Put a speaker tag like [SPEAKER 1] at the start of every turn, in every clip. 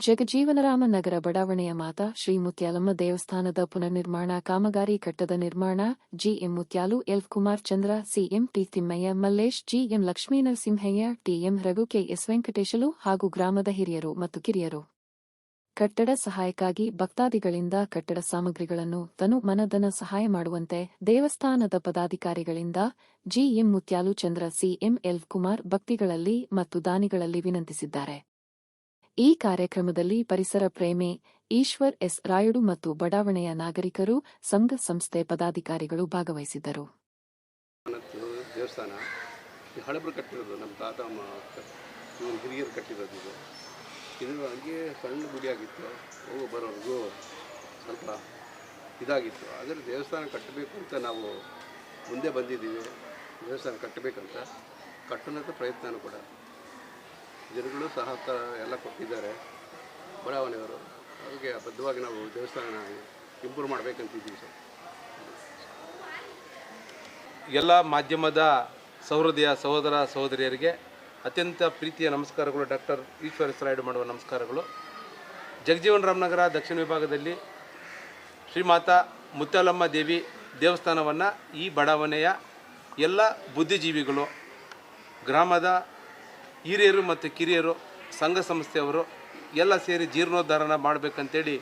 [SPEAKER 1] ಜಗಜೀವನರಾಮ ನಗರ ಬಡಾವಣೆಯ ಮಾತಾ ಶ್ರೀ ಮುತ್ಯಾಲಮ್ಮ ದೇವಸ್ಥಾನದ ಪುನರ್ನಿರ್ಮಾಣ ಕಾಮಗಾರಿ ಕಟ್ಟದ ನಿರ್ಮಾಣ GM Mutyalu, L Kumar Chandra, CM T Thimmaiah, Mallesh, GM Lakshminarasimhaiah, TM Raghu KS Venkateshalu ಹಾಗೂ ಗ್ರಾಮದ ಹಿರಿಯರು ಮತ್ತು ಕಿರಿಯರು. ಕಟ್ಟಡ ಸಹಾಯಕ್ಕಾಗಿ ಭಕ್ತಾದಿಗಳಿಂದ ಕಟ್ಟಡ ಸಾಮಗ್ರಿಗಳನ್ನು ತನು ಮನದನ ಸಹಾಯ ಮಾಡುವಂತೆ ದೇವಸ್ಥಾನದ ಪದಾಧಿಕಾರಿಗಳಿಂದ GM Mutyalu Chandra, CM L Kumar ಭಕ್ತಿಗಳಲ್ಲಿ ಮತ್ತು ದಾನಿಗಳಲ್ಲಿ ವಿನಂತಿಸಿದ್ದಾರೆ. ಈ ಕಾರ್ಯಕ್ರಮದಲ್ಲಿ ಪರಿಸರ ಪ್ರೇಮಿ ಈಶ್ವರ್ ಎಸ್ ರಾಯುಡು ಮತ್ತು ಬಡಾವಣೆಯ ನಾಗರಿಕರು, ಸಂಘ ಸಂಸ್ಥೆ ಪದಾಧಿಕಾರಿಗಳು ಭಾಗವಹಿಸಿದ್ದರು.
[SPEAKER 2] ದೇವಸ್ಥಾನ ಹಳಬರು ಕಟ್ಟಿರೋದು ನಮ್ಮ ತಾತ ಹಿರಿಯರು ಕಟ್ಟಿರೋದು ಇದು. ಇದು ಹಂಗೆ ಸಣ್ಣ ಗುಡಿಯಾಗಿತ್ತು ಹೋಗು ಬರೋರ್ಗೂ ಸ್ವಲ್ಪ ಇದಾಗಿತ್ತು. ಆದರೆ ದೇವಸ್ಥಾನ ಕಟ್ಟಬೇಕು ಅಂತ ನಾವು ಮುಂದೆ ಬಂದಿದ್ದೀವಿ. ದೇವಸ್ಥಾನ ಕಟ್ಟಬೇಕಂತ ಕಟ್ಟುವಂಥ ಪ್ರಯತ್ನನೂ ಕೂಡ. ಜನಗಳು ಸಹಕಾರ ಎಲ್ಲ ಕೊಟ್ಟಿದ್ದಾರೆ. ಬಡಾವಣೆಯವರು. ಅದಕ್ಕೆ ಬದ್ಧವಾಗಿ ನಾವು ದೇವಸ್ಥಾನ ಇಂಪ್ರೂವ್ ಮಾಡಬೇಕಂತಿದ್ದೀವಿ ಸರ್.
[SPEAKER 3] ಎಲ್ಲ ಮಾಧ್ಯಮದ ಸಹೃದಯ ಸಹೋದರ ಸಹೋದರಿಯರಿಗೆ ಅತ್ಯಂತ ಪ್ರೀತಿಯ ನಮಸ್ಕಾರಗಳು. ಡಾಕ್ಟರ್ ಈಶ್ವರ ರಾಯುಡು ಮಾಡುವ ನಮಸ್ಕಾರಗಳು. ಜಗಜೀವನ್ ರಾಮನಗರ ದಕ್ಷಿಣ ವಿಭಾಗದಲ್ಲಿ ಶ್ರೀಮಾತಾ ಮುತ್ತಾಲಮ್ಮ ದೇವಿ ದೇವಸ್ಥಾನವನ್ನು ಈ ಬಡಾವಣೆಯ ಎಲ್ಲ ಬುದ್ಧಿಜೀವಿಗಳು, ಗ್ರಾಮದ ಹಿರಿಯರು ಮತ್ತು ಕಿರಿಯರು, ಸಂಘ ಸಂಸ್ಥೆಯವರು ಎಲ್ಲ ಸೇರಿ ಜೀರ್ಣೋದ್ಧಾರನ ಮಾಡಬೇಕಂತೇಳಿ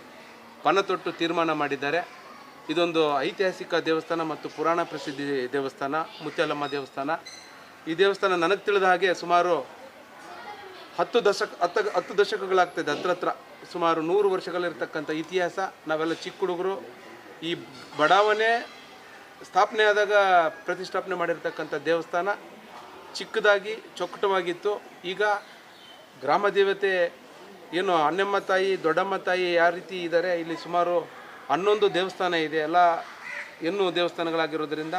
[SPEAKER 3] ಪಣತೊಟ್ಟು ತೀರ್ಮಾನ ಮಾಡಿದ್ದಾರೆ. ಇದೊಂದು ಐತಿಹಾಸಿಕ ದೇವಸ್ಥಾನ ಮತ್ತು ಪುರಾಣ ಪ್ರಸಿದ್ಧಿ ದೇವಸ್ಥಾನ, ಮುತ್ಯಾಲಮ್ಮ ದೇವಸ್ಥಾನ. ಈ ದೇವಸ್ಥಾನ ನನಗೆ ತಿಳಿದ ಹಾಗೆ ಸುಮಾರು ಹತ್ತು ದಶಕ, ಹತ್ತು ಹತ್ತು ದಶಕಗಳಾಗ್ತದೆ. ಹತ್ರ ಹತ್ರ ಸುಮಾರು ನೂರು ವರ್ಷಗಳಿರ್ತಕ್ಕಂಥ ಇತಿಹಾಸ. ನಾವೆಲ್ಲ ಚಿಕ್ಕ ಹುಡುಗರು. ಈ ಬಡಾವಣೆ ಸ್ಥಾಪನೆ ಆದಾಗ ಪ್ರತಿಷ್ಠಾಪನೆ ಮಾಡಿರ್ತಕ್ಕಂಥ ದೇವಸ್ಥಾನ. ಚಿಕ್ಕದಾಗಿ ಚೊಕ್ಕಟವಾಗಿತ್ತು ಈಗ ಗ್ರಾಮ ದೇವತೆ ಏನು ಅನ್ನಮ್ಮ ತಾಯಿ, ದೊಡ್ಡಮ್ಮ ತಾಯಿ ಯಾವ ರೀತಿ ಇದ್ದಾರೆ, ಇಲ್ಲಿ ಸುಮಾರು ಹನ್ನೊಂದು ದೇವಸ್ಥಾನ ಇದೆ. ಎಲ್ಲ ಹೆಣ್ಣು ದೇವಸ್ಥಾನಗಳಾಗಿರೋದ್ರಿಂದ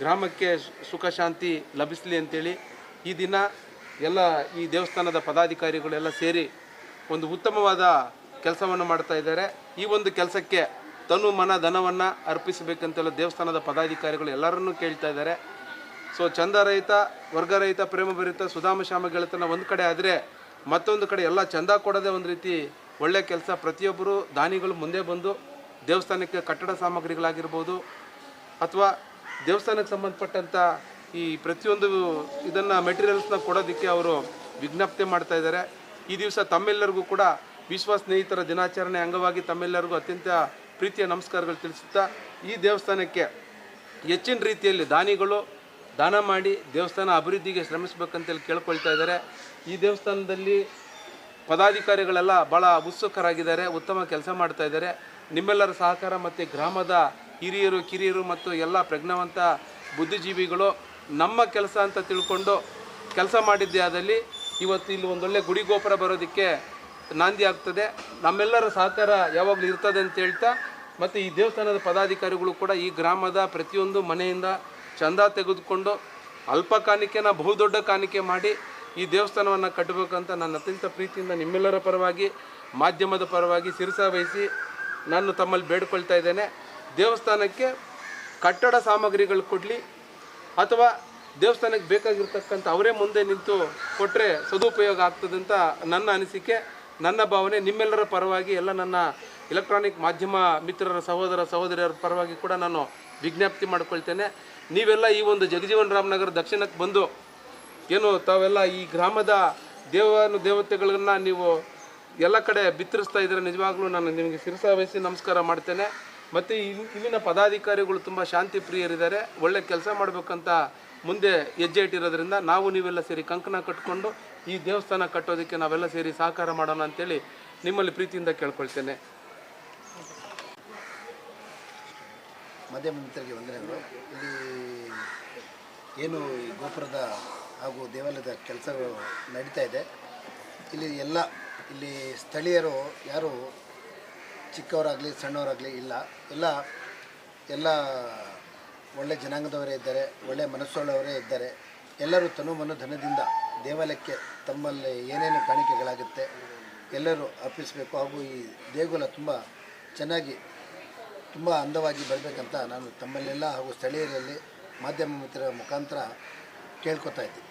[SPEAKER 3] ಗ್ರಾಮಕ್ಕೆ ಸುಖ, ಶಾಂತಿ ಲಭಿಸಲಿ ಅಂತೇಳಿ ಈ ದಿನ ಎಲ್ಲ ಈ ದೇವಸ್ಥಾನದ ಪದಾಧಿಕಾರಿಗಳೆಲ್ಲ ಸೇರಿ ಒಂದು ಉತ್ತಮವಾದ ಕೆಲಸವನ್ನು ಮಾಡ್ತಾ ಇದ್ದಾರೆ. ಈ ಒಂದು ಕೆಲಸಕ್ಕೆ ತನು ಮನ, ಧನವನ್ನು ಅರ್ಪಿಸಬೇಕಂತೆಲ್ಲ ದೇವಸ್ಥಾನದ ಪದಾಧಿಕಾರಿಗಳು ಎಲ್ಲರನ್ನೂ ಕೇಳ್ತಾ ಇದ್ದಾರೆ. ಸೊ ಚಂದರಹಿತ ವರ್ಗರಹಿತ ಪ್ರೇಮಭರಿತ ಸುಧಾಮ ಶ್ಯಾಮ ಗೆಳೆತನ ಒಂದು ಕಡೆ ಆದರೆ ಮತ್ತೊಂದು ಕಡೆ ಎಲ್ಲ ಚಂದ ಕೊಡೋದೇ ಒಂದು ರೀತಿ ಒಳ್ಳೆಯ ಕೆಲಸ ಪ್ರತಿಯೊಬ್ಬರು, ದಾನಿಗಳು ಮುಂದೆ ಬಂದು ದೇವಸ್ಥಾನಕ್ಕೆ ಕಟ್ಟಡ ಸಾಮಗ್ರಿಗಳಾಗಿರ್ಬೋದು ಅಥವಾ ದೇವಸ್ಥಾನಕ್ಕೆ ಸಂಬಂಧಪಟ್ಟಂಥ ಈ ಪ್ರತಿಯೊಂದು ಇದನ್ನು ಮೆಟೀರಿಯಲ್ಸ್ನ ಕೊಡೋದಕ್ಕೆ ಅವರು ವಿಜ್ಞಪ್ತಿ ಮಾಡ್ತಾ ಇದ್ದಾರೆ. ಈ ದಿವಸ ತಮ್ಮೆಲ್ಲರಿಗೂ ಕೂಡ ವಿಶ್ವ ಸ್ನೇಹಿತರ ದಿನಾಚರಣೆ ಅಂಗವಾಗಿ ತಮ್ಮೆಲ್ಲರಿಗೂ ಅತ್ಯಂತ ಪ್ರೀತಿಯ ನಮಸ್ಕಾರಗಳು ತಿಳಿಸುತ್ತಾ ಈ ದೇವಸ್ಥಾನಕ್ಕೆ ಹೆಚ್ಚಿನ ರೀತಿಯಲ್ಲಿ ದಾನಿಗಳು ದಾನ ಮಾಡಿ ದೇವಸ್ಥಾನ ಅಭಿವೃದ್ಧಿಗೆ ಶ್ರಮಿಸಬೇಕಂತೇಳಿ ಕೇಳ್ಕೊಳ್ತಾ ಇದ್ದಾರೆ. ಈ ದೇವಸ್ಥಾನದಲ್ಲಿ ಪದಾಧಿಕಾರಿಗಳೆಲ್ಲ ಭಾಳ ಉತ್ಸುಕರಾಗಿದ್ದಾರೆ, ಉತ್ತಮ ಕೆಲಸ ಮಾಡ್ತಾ ಇದ್ದಾರೆ. ನಿಮ್ಮೆಲ್ಲರ ಸಹಕಾರ ಮತ್ತು ಗ್ರಾಮದ ಹಿರಿಯರು, ಕಿರಿಯರು ಮತ್ತು ಎಲ್ಲ ಪ್ರಜ್ಞಾವಂತ ಬುದ್ಧಿಜೀವಿಗಳು ನಮ್ಮ ಕೆಲಸ ಅಂತ ತಿಳ್ಕೊಂಡು ಕೆಲಸ ಮಾಡಿದ್ದೇ ಆದಲ್ಲಿ ಇವತ್ತು ಇಲ್ಲಿ ಒಂದೊಳ್ಳೆ ಗುಡಿ ಗೋಪುರ ಬರೋದಕ್ಕೆ ನಾಂದಿ ಆಗ್ತದೆ. ನಮ್ಮೆಲ್ಲರ ಸಹಕಾರ ಯಾವಾಗಲೂ ಇರ್ತದೆ ಅಂತ ಹೇಳ್ತಾ ಮತ್ತು ಈ ದೇವಸ್ಥಾನದ ಪದಾಧಿಕಾರಿಗಳು ಕೂಡ ಈ ಗ್ರಾಮದ ಪ್ರತಿಯೊಂದು ಮನೆಯಿಂದ ಚಂದ ತೆಗೆದುಕೊಂಡು ಅಲ್ಪ ಕಾಣಿಕೆನ ಬಹುದೊಡ್ಡ ಕಾಣಿಕೆ ಮಾಡಿ ಈ ದೇವಸ್ಥಾನವನ್ನು ಕಟ್ಟಬೇಕಂತ ನನ್ನ ಅತ್ಯಂತ ಪ್ರೀತಿಯಿಂದ ನಿಮ್ಮೆಲ್ಲರ ಪರವಾಗಿ, ಮಾಧ್ಯಮದ ಪರವಾಗಿ ಶಿರಸ ವಹಿಸಿ ನಾನು ತಮ್ಮಲ್ಲಿ ಬೇಡ್ಕೊಳ್ತಾ ಇದ್ದೇನೆ. ದೇವಸ್ಥಾನಕ್ಕೆ ಕಟ್ಟಡ ಸಾಮಗ್ರಿಗಳು ಕೊಡಲಿ ಅಥವಾ ದೇವಸ್ಥಾನಕ್ಕೆ ಬೇಕಾಗಿರ್ತಕ್ಕಂಥ ಅವರೇ ಮುಂದೆ ನಿಂತು ಕೊಟ್ಟರೆ ಸದುಪಯೋಗ ಆಗ್ತದಂತ ನನ್ನ ಅನಿಸಿಕೆ. ನನ್ನ ಭಾವನೆ, ನಿಮ್ಮೆಲ್ಲರ ಪರವಾಗಿ ಎಲ್ಲ ನನ್ನ ಎಲೆಕ್ಟ್ರಾನಿಕ್ ಮಾಧ್ಯಮ ಮಿತ್ರರ ಸಹೋದರ ಸಹೋದರಿಯರ ಪರವಾಗಿ ಕೂಡ ನಾನು ವಿಜ್ಞಾಪ್ತಿ ಮಾಡಿಕೊಳ್ತೇನೆ. ನೀವೆಲ್ಲ ಈ ಒಂದು ಜಗಜೀವನ್ ರಾಮನಗರ ದಕ್ಷಿಣಕ್ಕೆ ಬಂದು ಏನು ತಾವೆಲ್ಲ ಈ ಗ್ರಾಮದ ದೇವಾನು ದೇವತೆಗಳನ್ನ ನೀವು ಎಲ್ಲ ಕಡೆ ಬಿತ್ತರಿಸ್ತಾ ಇದ್ದರೆ ನಿಜವಾಗ್ಲೂ ನಾನು ನಿಮಗೆ ಶಿರಸಾವಹಿಸಿ ನಮಸ್ಕಾರ ಮಾಡ್ತೇನೆ. ಮತ್ತು ಇಲ್- ಇಲ್ಲಿನ ಪದಾಧಿಕಾರಿಗಳು ತುಂಬ ಶಾಂತಿ ಪ್ರಿಯರಿದ್ದಾರೆ. ಒಳ್ಳೆ ಕೆಲಸ ಮಾಡಬೇಕಂತ ಮುಂದೆ ಹೆಜ್ಜೆ ಇಟ್ಟಿರೋದ್ರಿಂದ ನಾವು ನೀವೆಲ್ಲ ಸೇರಿ ಕಂಕಣ ಕಟ್ಕೊಂಡು ಈ ದೇವಸ್ಥಾನ ಕಟ್ಟೋದಕ್ಕೆ ನಾವೆಲ್ಲ ಸೇರಿ ಸಹಕಾರ ಮಾಡೋಣ ಅಂತೇಳಿ ನಿಮ್ಮಲ್ಲಿ ಪ್ರೀತಿಯಿಂದ ಕೇಳ್ಕೊಳ್ತೇನೆ.
[SPEAKER 4] ಮಾಧ್ಯಮ ಮಿತ್ರರಿಗೆ ವಂದನೆಗಳು. ಇಲ್ಲಿ ಏನು ಈ ಗೋಪುರದ ಹಾಗೂ ದೇವಾಲಯದ ಕೆಲಸಗಳು ನಡೀತಾ ಇದೆ. ಇಲ್ಲಿ ಎಲ್ಲ, ಇಲ್ಲಿ ಸ್ಥಳೀಯರು ಯಾರು ಚಿಕ್ಕವರಾಗಲಿ, ಸಣ್ಣವರಾಗಲಿ ಇಲ್ಲ. ಎಲ್ಲ ಎಲ್ಲ ಒಳ್ಳೆ ಜನಾಂಗದವರೇ ಇದ್ದಾರೆ, ಒಳ್ಳೆ ಮನಸ್ಸುಳ್ಳವರೇ ಇದ್ದಾರೆ. ಎಲ್ಲರೂ ತನು ಮನು ಧನದಿಂದ ದೇವಾಲಯಕ್ಕೆ ತಮ್ಮಲ್ಲಿ ಏನೇನು ಕಾಣಿಕೆಗಳಾಗುತ್ತೆ ಎಲ್ಲರೂ ಅರ್ಪಿಸಬೇಕು. ಹಾಗೂ ಈ ದೇಗುಲ ತುಂಬ ಚೆನ್ನಾಗಿ ತುಂಬ ಅಂದವಾಗಿ ಬರಬೇಕಂತ ನಾನು ತಮ್ಮಲ್ಲೆಲ್ಲ ಹಾಗೂ ಸ್ಥಳೀಯರಲ್ಲಿ ಮಾಧ್ಯಮ ಮಿತ್ರರ ಮುಖಾಂತರ ಕೇಳ್ಕೊತಾ ಇದ್ದೆ.